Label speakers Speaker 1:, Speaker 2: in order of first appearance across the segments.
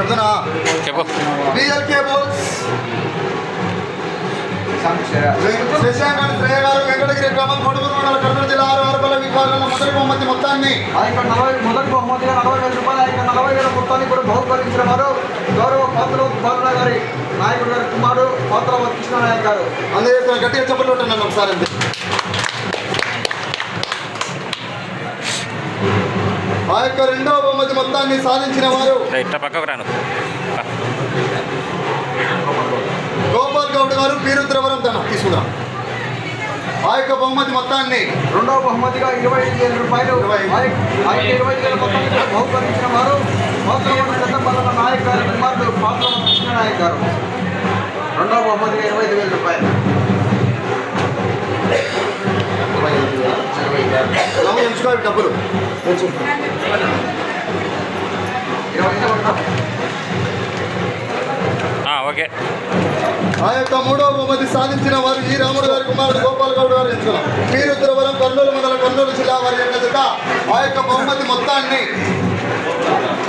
Speaker 1: చెప్తున్నా.
Speaker 2: చెప్పు.
Speaker 1: బిఎల్కే బోల్స్ శశాంక్ అండ్ శ్రేయ గారు వెంకటగిరి గ్రామం కొడుగురు మండల కర్నూలు జిల్లా ఆరు ఆరుపల్ల విభాగంలో మొదటి బహుమతి మొత్తాన్ని.
Speaker 3: ఆ యొక్క నలభై మొదటి బహుమతిగా నలభై వేల రూపాయలు ఆ యొక్క నలభై వేల మొత్తాన్ని కూడా బహుకరించిన వారు గౌరవ పాత్ర గారి నాయకుడు గారి కుమారుడు పాత్ర కృష్ణ నాయక్ గారు
Speaker 1: అందజేస్తున్న గట్టిగా చెప్పలు ఒకసారి ఆ యొక్క రెండవ బహుమతి మొత్తాన్ని సాధించిన వారు
Speaker 2: ఇట్లా పక్కకు రాను.
Speaker 1: గోపాల్ గౌడ్ గారు పీరుద్రవరం తన తీసుకురా ఆ యొక్క బహుమతి మొత్తాన్ని
Speaker 3: రెండవ బహుమతిగా ఇరవై ఐదు వేల రూపాయలు ఇరవై ఐదు. వేల మొత్తాన్ని బహుకరించిన వారు నాయక్ గారి కుమారుడు పాత్ర కృష్ణ నాయక్ గారు. రెండవ బహుమతిగా ఇరవై ఐదు వేల రూపాయలు.
Speaker 1: డబ్బులు.
Speaker 2: ఓకే.
Speaker 1: ఆ యొక్క మూడవ బహుమతి సాధించిన వారు ఈ రాముడు గారి కుమారుడు గోపాల్ గౌడ్ గారు ఎంచుకున్నాం పీరుద్రవరం కర్నూలు మండల కర్నూలు జిల్లా వారి యొక్క ఆ యొక్క బహుమతి మొత్తాన్ని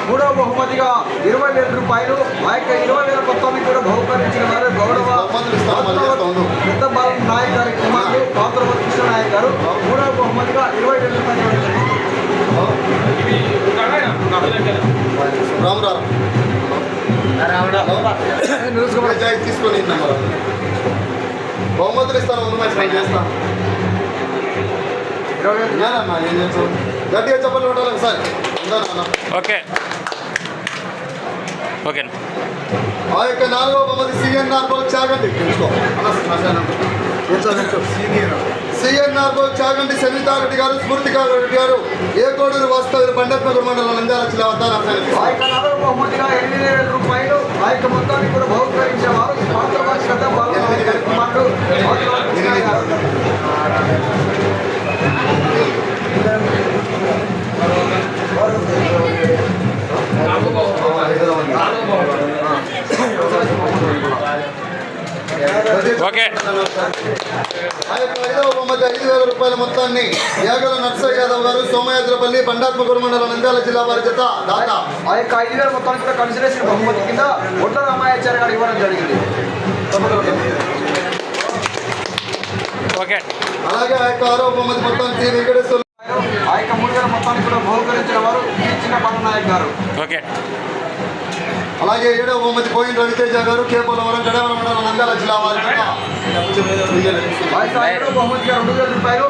Speaker 3: మూడవ బహుమతిగా ఇరవై వేల రూపాయలు ఆ యొక్క ఇరవై వేల మొత్తాన్ని కూడా బహుకరించిన వారు గౌరవ. పెద్ద బాల నాయక్ గారి కుమారుడు పాత్ర కృష్ణ నాయక్ గారు
Speaker 1: నిలుచుకోమని జాయి తీసుకొని బహుమతులు ఇస్తాను ముందు మ్యాచ్ నేను చేస్తాను. ఏం చేస్తావు? గట్టిగా చెప్పండి ఉండాలి సార్
Speaker 2: ఓకే. ఓకే.
Speaker 1: ఆ యొక్క నాలుగవ బహుమతి సిఎన్ఆర్ బోల్ చాగండి. తెలుసుకో. సిఎన్ఆర్ బోల్ చాగండి సవితారెడ్డి గారు స్మృతికారు రెడ్డి గారు. ఏ కోడూరు వాస్తవ్యులు బండత్నగర్ మండలం నంద్యాల జిల్లా
Speaker 3: బహుమతిగా ఎనిమిది వేల రూపాయలు ఆ యొక్క మొత్తాన్ని కూడా బహుకరించిన వారు పాత్ర పెద్ద బాల నాయక్ గారి కుమారుడు పాత్ర కృష్ణ గారు
Speaker 2: ఓకే.
Speaker 1: ఆ యొక్క ఐదవ బహుమతి ఐదు వేల రూపాయల మొత్తాన్ని యాగల నర్సయ్య యాదవ్ గారు సోమయాద్రపల్లి బండాత్మకూరు మండలం నంద్యాల జిల్లా వారి జత దాకా
Speaker 3: ఆ యొక్క ఐదు వేల మొత్తాన్ని కూడా కన్సిడరేషన్ బహుమతి కింద ఒడ్ల రామాయాచార్య గారు ఇవ్వడం జరిగింది.
Speaker 2: ఓకే.
Speaker 1: అలాగే ఆ యొక్క ఆరవ బహుమతి మొత్తాన్ని వెంకటేశ్వర
Speaker 3: ఆ యొక్క మూడు వేల మొత్తాన్ని కూడా బహుకరించిన వారు చిన్న బాలనాయక్ గారు.
Speaker 2: ఓకే.
Speaker 1: అలాగే ఏడవ బహుమతి పోయిన రవితేజ గారు కేపోలవరం గడవరం మండలం నంద్యాల జిల్లా వారి
Speaker 3: రెండు వేల రూపాయలు.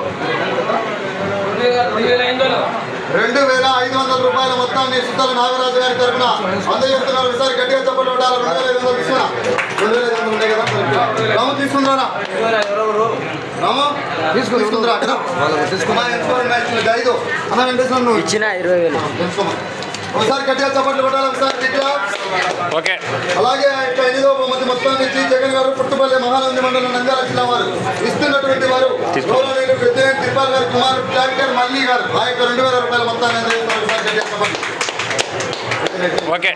Speaker 1: రెండు వేల ఐదు వందల. రూపాయల మొత్తాన్ని సుతల నాగరాజు గారి తరఫున అందజేస్తున్నారు ఒకసారి గట్టిగా చెప్పండి ఉండాలి రెండు వేల ఐదు వందలు తీసుకున్నా రెండు వేల ఐదు వందలు ఉంటాయి కదా. రాము తీసుకుందా రాము తీసుకుందిరా? తీసుకున్నా మ్యాచ్ ఐదు. అన్న వెంకటేశ్వర
Speaker 4: ఇచ్చిన ఇరవై వేలు.
Speaker 1: తెలుసుకోమా ఒకసారి గట్టిగా చప్పట్లు కొట్టాలి ఒకసారి గట్టిగా
Speaker 2: ఓకే
Speaker 1: అలాగే యొక్క ఎనిమిదో బహుమతి మొత్తం నుంచి జగన్ గారు పుట్టుపల్లి మహానంది మండలం నంద్యాల జిల్లా వారు ఇస్తున్నటువంటి వారు పెద్ద తిరుపాల్ గారు కుమారు డాక్టర్ మల్లి గారు ఆ యొక్క రెండు వేల రూపాయల మొత్తాన్ని అందజేస్తున్నారు. ఒకసారి గట్టిగా చప్పట్లు.
Speaker 2: ఓకే